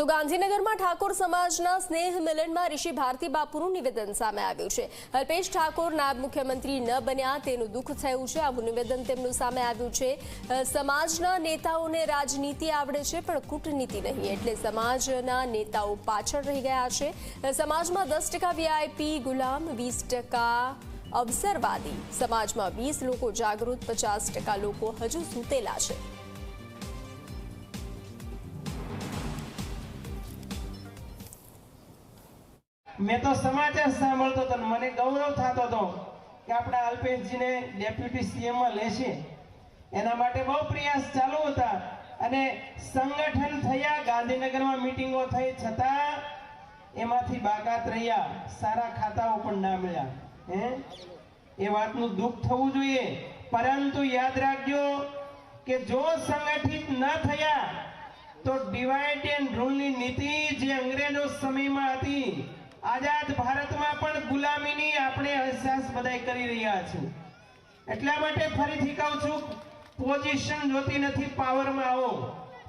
તો ગાંધીનગરમાં ઠાકોર સમાજના સ્નેહ મિલનમાં ઋષિ ભારતી બાપુનું નિવેદન સામે આવ્યું છે. અલ્પેશ ઠાકોર નાયબ મુખ્યમંત્રી ન બન્યા, તેનું દુઃખ થયું છે. આવું નિવેદન તેમનું સામે આવ્યું છે. સમાજના નેતાઓને રાજનીતિ આવડે છે, પણ કૂટનીતિ નહીં. એટલે સમાજના નેતાઓ પાછળ રહી ગયા છે. સમાજમાં દસ ટકા વીઆઈપી ગુલામ, વીસ ટકા અવસરવાદી. સમાજમાં વીસ લોકો જાગૃત, પચાસ લોકો હજુ સૂતેલા છે. મેં તો સમાચાર સાંભળતો હતો મને ગૌરવ થતો હતો કે આપણા અલ્પેશજીને ડેપ્યુટી સીએમમાં લેશે. એના માટે બહુ પ્રયાસ ચાલુ હતા અને સંગઠન થયા, ગાંધીનગરમાં મીટિંગો થઈ, છતાં એમાંથી બાકાત રહ્યા, સારા ખાતાઓ પણ ના મળ્યા, હે? એ વાતનું દુઃખ થવું જોઈએ. પરંતુ યાદ રાખજો કે જો સંગઠિત ન થયા, તો ડિવાઇડ એન્ડ રૂલની નીતિ જે અંગ્રેજો સમયમાં હતી આઝાદ ભારતમાં પણ ગુલામીની આપણે અહેસાસ બધાય કરી રહ્યા છે એટલા માટે ફરીથી કહું છું પોઝિશન જોતી નથી પાવરમાં આવો.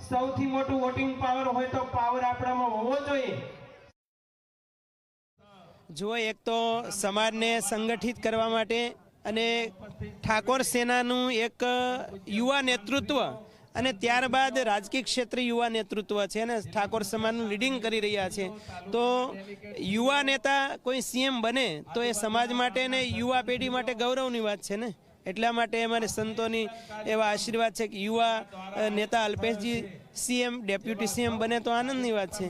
સૌથી મોટું વોટિંગ પાવર હોય તો પાવર આપણામાં હોવો જોઈએ. જો એક તો સમાજને સંગઠિત કરવા માટે અને ઠાકોર સેનાનું એક યુવા નેતૃત્વ અને ત્યારબાદ રાજકીય ક્ષેત્રે યુવા નેતૃત્વ છે અને ઠાકોર સમાજનું લીડિંગ કરી રહ્યા છે. તો યુવા નેતા કોઈ સીએમ બને તો એ સમાજ માટે ને યુવા પેઢી માટે ગૌરવની વાત છે ને? એટલા માટે અમારે સંતોની એવા આશીર્વાદ છે કે યુવા નેતા અલ્પેશજી સીએમ ડેપ્યુટી સીએમ બને તો આનંદની વાત છે.